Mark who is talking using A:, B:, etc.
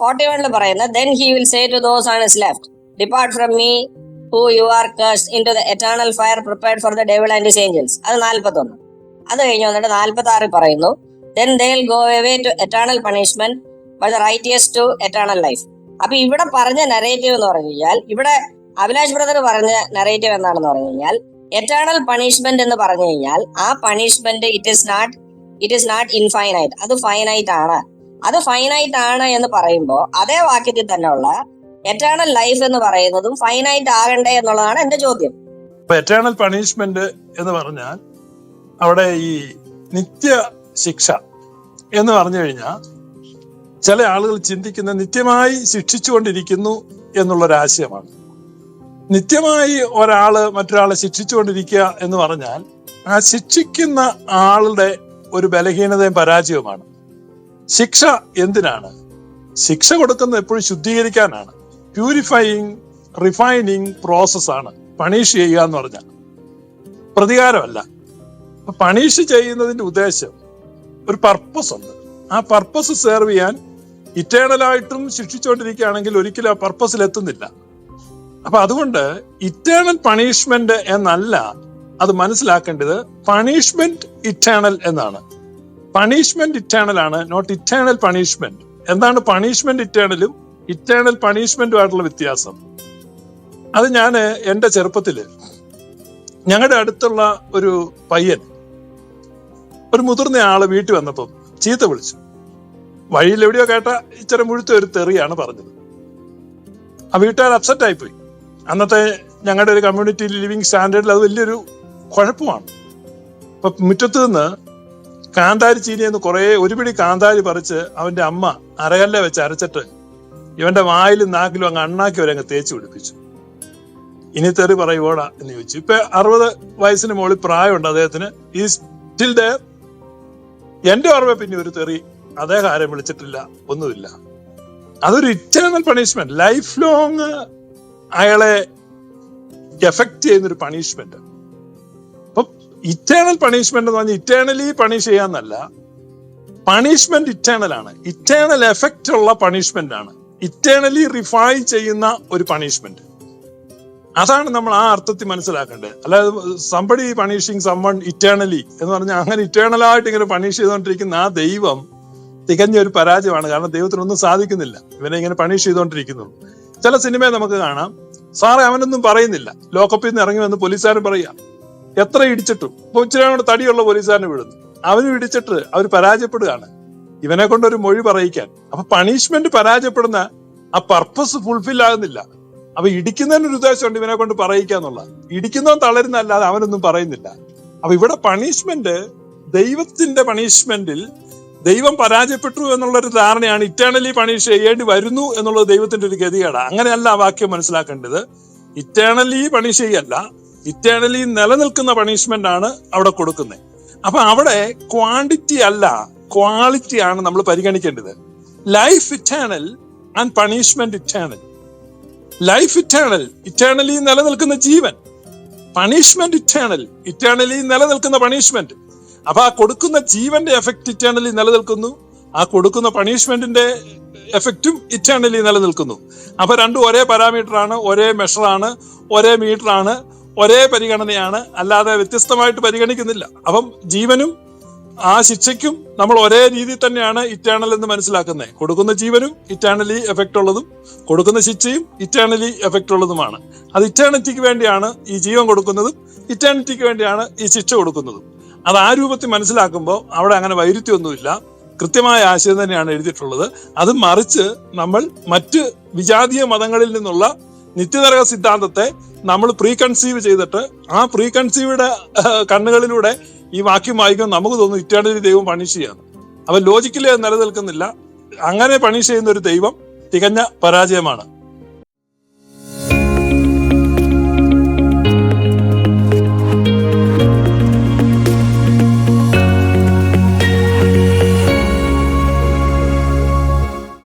A: Forty വണ്ണിൽ പറയുന്നത് then he will say to those on his left depart from me who you are cursed into the eternal fire prepared for the devil and angels അത് നാൽപ്പത്തൊന്ന് അത് കഴിഞ്ഞ് വന്നിട്ട് നാൽപ്പത്തി ആറിൽ പറയുന്നു then they go away to eternal punishment by the righteous to eternal life അപ്പൊ ഇവിടെ പറഞ്ഞ നറേറ്റീവ് എന്ന് പറഞ്ഞു കഴിഞ്ഞാൽ ഇവിടെ അഭിലാഷ് ബ്രദർ പറഞ്ഞ നറേറ്റീവ് എന്താണെന്ന് പറഞ്ഞു കഴിഞ്ഞാൽ എറ്റേണൽ പണിഷ്മെന്റ് എന്ന് പറഞ്ഞു കഴിഞ്ഞാൽ ആ punishment it is not it is not infinite അത് ഫൈനൈറ്റ് ആണ്. അത് ഫൈനൈറ്റ് ആണ് എന്ന് പറയുമ്പോൾ അതേ വാക്യത്തിൽ തന്നെ ഉള്ള എറ്റേണൽ ലൈഫ് എന്ന് പറയുന്നതും ഫൈനൈറ്റ് ആകണ്ടേ എന്നുള്ളതാണ് എന്റെ ചോദ്യം.
B: എറ്റേണൽ പണിഷ്മെന്റ് എന്ന് പറഞ്ഞാൽ അവിടെ ഈ നിത്യ ശിക്ഷ എന്ന് പറഞ്ഞു കഴിഞ്ഞാൽ ചില ആളുകൾ ചിന്തിക്കുന്ന നിത്യമായി ശിക്ഷിച്ചുകൊണ്ടിരിക്കുന്നു എന്നുള്ളൊരാശയമാണ്. നിത്യമായി ഒരാൾ മറ്റൊരാളെ ശിക്ഷിച്ചുകൊണ്ടിരിക്കുക എന്ന് പറഞ്ഞാൽ ആ ശിക്ഷിക്കുന്ന ആളുടെ ഒരു ബലഹീനതയും പരാജയവുമാണ്. ശിക്ഷ എന്തിനാണ്? ശിക്ഷ കൊടുക്കുന്നത് എപ്പോഴും ശുദ്ധീകരിക്കാനാണ്. പ്യൂരിഫൈയിങ് റിഫൈനിങ് പ്രോസസ് ആണ്. പണീഷ് ചെയ്യുക എന്ന് പറഞ്ഞാൽ. പ്രതികാരമല്ല. പണീഷ് ചെയ്യുന്നതിന്റെ ഉദ്ദേശം ഒരു പർപ്പസ് ഉണ്ട്. ആ പർപ്പസ് സെർവ് ചെയ്യാൻ ഇറ്റേണലായിട്ടും ശിക്ഷിച്ചുകൊണ്ടിരിക്കുകയാണെങ്കിൽ ഒരിക്കലും ആ പർപ്പസിൽ എത്തുന്നില്ല. അപ്പൊ അതുകൊണ്ട് ഇറ്റേണൽ പണിഷ്മെന്റ് എന്നല്ല അത് മനസ്സിലാക്കേണ്ടത്. പണിഷ്മെന്റ് ഇറ്റേണൽ എന്നാണ്. പണിഷ്മെന്റ് ഇറ്റേണൽ ആണ് നോട്ട് ഇറ്റേണൽ പണിഷ്മെന്റ് എന്താണ് പണിഷ്മെന്റ് ഇറ്റേണലും ഇറ്റേണൽ പണിഷ്മെന്റും പണിഷ്മെന്റുമായിട്ടുള്ള വ്യത്യാസം. അത് ഞാൻ എന്റെ ചെറുപ്പത്തിൽ ഞങ്ങളുടെ അടുത്തുള്ള ഒരു പയ്യൻ ഒരു മുതിർന്ന ആൾ വീട്ടിൽ വന്നപ്പം ചീത്ത വിളിച്ചു. വഴിയിൽ എവിടെയോ കേട്ട ഇച്ചിരി മുഴുത്ത ഒരു തെറിയാണ് പറഞ്ഞത്. ആ വീട്ടുകാർ അപ്സെറ്റ് ആയിപ്പോയി. അന്നത്തെ ഞങ്ങളുടെ ഒരു കമ്മ്യൂണിറ്റി ലിവിങ് സ്റ്റാൻഡേർഡിൽ അത് വലിയൊരു കുഴപ്പമാണ്. അപ്പൊ മുറ്റത്ത് നിന്ന് കാന്താരി ചീനിയെന്ന് കുറേ ഒരു പിടി കാന്താരി പറിച്ച് അവന്റെ അമ്മ അരകല്ല വെച്ച് അരച്ചിട്ട് ഇവന്റെ വായിലും നാക്കിലും അങ്ങ് അണ്ണാക്കി അവരങ്ങ് തേച്ചു പിടിപ്പിച്ചു. ഇനി തെറി പറയുവോടാ എന്ന് ചോദിച്ചു. ഇപ്പൊ അറുപത് വയസ്സിന് മുകളിൽ പ്രായമുണ്ട് അദ്ദേഹത്തിന്. ഈ സ്റ്റിൽ ഡേ എന്റെ ഓർമ്മ പിന്നെ ഒരു തെറി അദ്ദേഹം ആരെയും വിളിച്ചിട്ടില്ല ഒന്നുമില്ല. അതൊരു ഇറ്റേണൽ പണിഷ്മെന്റ് ലൈഫ് ലോങ് അയാളെ എഫക്ട് ചെയ്യുന്ന ഒരു പണിഷ്മെന്റ് ഇറ്റേണൽ പണിഷ്മെന്റ് എന്ന് പറഞ്ഞാൽ ഇറ്റേണലി പണിഷ് ചെയ്യാന്നല്ല. പണിഷ്മെന്റ് ഇറ്റേണൽ ആണ്. ഇറ്റേണൽ എഫക്റ്റ് ഉള്ള പണിഷ്മെന്റ് ആണ്. ഇറ്റേണലി റിഫൈൻ ചെയ്യുന്ന ഒരു പണിഷ്മെന്റ് അതാണ് നമ്മൾ ആ അർത്ഥത്തിൽ മനസ്സിലാക്കേണ്ടത്. അല്ലാതെ സംബടി പണിഷിങ് സമ്മൺ ഇറ്റേണലി എന്ന് പറഞ്ഞാൽ അങ്ങനെ ഇറ്റേണൽ ആയിട്ട് ഇങ്ങനെ പണിഷ് ചെയ്തുകൊണ്ടിരിക്കുന്ന ആ ദൈവം തികഞ്ഞ ഒരു പരാജയമാണ്. കാരണം ദൈവത്തിനൊന്നും സാധിക്കുന്നില്ല. ഇവനെ ഇങ്ങനെ പണിഷ് ചെയ്തുകൊണ്ടിരിക്കുന്നു. ചില സിനിമയെ നമുക്ക് കാണാം. സാറേ അവനൊന്നും പറയുന്നില്ല. ലോക്കപ്പിൽ നിന്ന് ഇറങ്ങി വന്ന് പോലീസുകാരൻ പറയാ എത്ര ഇടിച്ചിട്ടും? ഇപ്പൊ ഇച്ചിരി കൂടെ തടിയുള്ള പോലീസുകാരനെ വിടുന്നു അവനും ഇടിച്ചിട്ട് അവർ പരാജയപ്പെടുകയാണ്. ഇവനെ കൊണ്ട് ഒരു മൊഴി പറയിക്കാൻ. അപ്പൊ പണിഷ്മെന്റ് പരാജയപ്പെടുന്ന ആ പർപ്പസ് ഫുൾഫിൽ ആകുന്നില്ല. അപ്പൊ ഇടിക്കുന്നതിന് ഒരു ഉദ്ദേശമുണ്ട് ഇവനെ കൊണ്ട് പറയിക്കാന്നുള്ള ഇടിക്കുന്നവൻ തളരുന്നല്ലാതെ അവനൊന്നും പറയുന്നില്ല. അപ്പൊ ഇവിടെ പണിഷ്മെന്റ് ദൈവത്തിന്റെ പണിഷ്മെന്റിൽ ദൈവം പരാജയപ്പെട്ടു എന്നുള്ള ഒരു ധാരണയാണ് ഇറ്റേണലി പണിഷ് ചെയ്യേണ്ടി വരുന്നു എന്നുള്ളത് ദൈവത്തിന്റെ ഒരു ഗതികേടാണ് അങ്ങനെയല്ല ആ വാക്യം മനസ്സിലാക്കേണ്ടത്. ഇറ്റേണലി പണിഷ് ചെയ്യല്ല. ഇറ്റേണലി നിലനിൽക്കുന്ന പണിഷ്മെന്റ് ആണ് അവിടെ കൊടുക്കുന്നത് അപ്പൊ അവിടെ ക്വാണ്ടിറ്റി അല്ല ക്വാളിറ്റി ആണ് നമ്മൾ പരിഗണിക്കേണ്ടത്. Life eternal and punishment eternal life eternal eternally നിലനിൽക്കുന്ന ജീവൻ. പണിഷ്മെന്റ് ഇറ്റേണൽ ഇറ്റേണലി നിലനിൽക്കുന്ന പണിഷ്മെന്റ് അപ്പൊ ആ കൊടുക്കുന്ന ജീവന്റെ എഫക്റ്റ് ഇറ്റേണലി നിലനിൽക്കുന്നു ആ കൊടുക്കുന്ന പണിഷ്മെന്റിന്റെ എഫക്റ്റും ഇറ്റേണലി നിലനിൽക്കുന്നു. അപ്പൊ രണ്ടും ഒരേ പാരാമീറ്റർ ആണ് ഒരേ മെഷറാണ് ഒരേ മീറ്റർ ആണ് ഒരേ പരിഗണനയാണ് അല്ലാതെ വ്യത്യസ്തമായിട്ട് പരിഗണിക്കുന്നില്ല. അപ്പം ജീവനും ആ ശിക്ഷയ്ക്കും നമ്മൾ ഒരേ രീതിയിൽ തന്നെയാണ് ഇറ്റേണൽ എന്ന് മനസ്സിലാക്കുന്നത് കൊടുക്കുന്ന ജീവനും ഇറ്റേണലി എഫക്റ്റ് ഉള്ളതും കൊടുക്കുന്ന ശിക്ഷയും ഇറ്റേണലി എഫക്റ്റ് ഉള്ളതുമാണ്. അത് ഇറ്റേണിറ്റിക്ക് വേണ്ടിയാണ് ഈ ജീവൻ കൊടുക്കുന്നതും ഇറ്റേണിറ്റിക്ക് വേണ്ടിയാണ് ഈ ശിക്ഷ കൊടുക്കുന്നതും. അത് ആ രൂപത്തിൽ മനസ്സിലാക്കുമ്പോൾ അവിടെ അങ്ങനെ വൈരുദ്ധ്യമൊന്നുമില്ല. കൃത്യമായ ആശയം തന്നെയാണ് എഴുതിയിട്ടുള്ളത്. അത് മറിച്ച് നമ്മൾ മറ്റ് വിജാതീയ മതങ്ങളിൽ നിന്നുള്ള നിത്യനരക സിദ്ധാന്തത്തെ നമ്മൾ പ്രീ കൺസീവ് ചെയ്തിട്ട് ആ പ്രീ കൺസീവ്ഡ് കണ്ണുകളിലൂടെ ഈ വാക്യം വായിക്കുമ്പോൾ നമുക്ക് തോന്നും ഇറ്റേണലി ദൈവം പണിഷ് ചെയ്യാന്ന് അപ്പൊ ലോജിക്കലി അത് നിലനിൽക്കുന്നില്ല. അങ്ങനെ പണിഷ് ചെയ്യുന്ന ഒരു ദൈവം തികഞ്ഞ പരാജയമാണ്.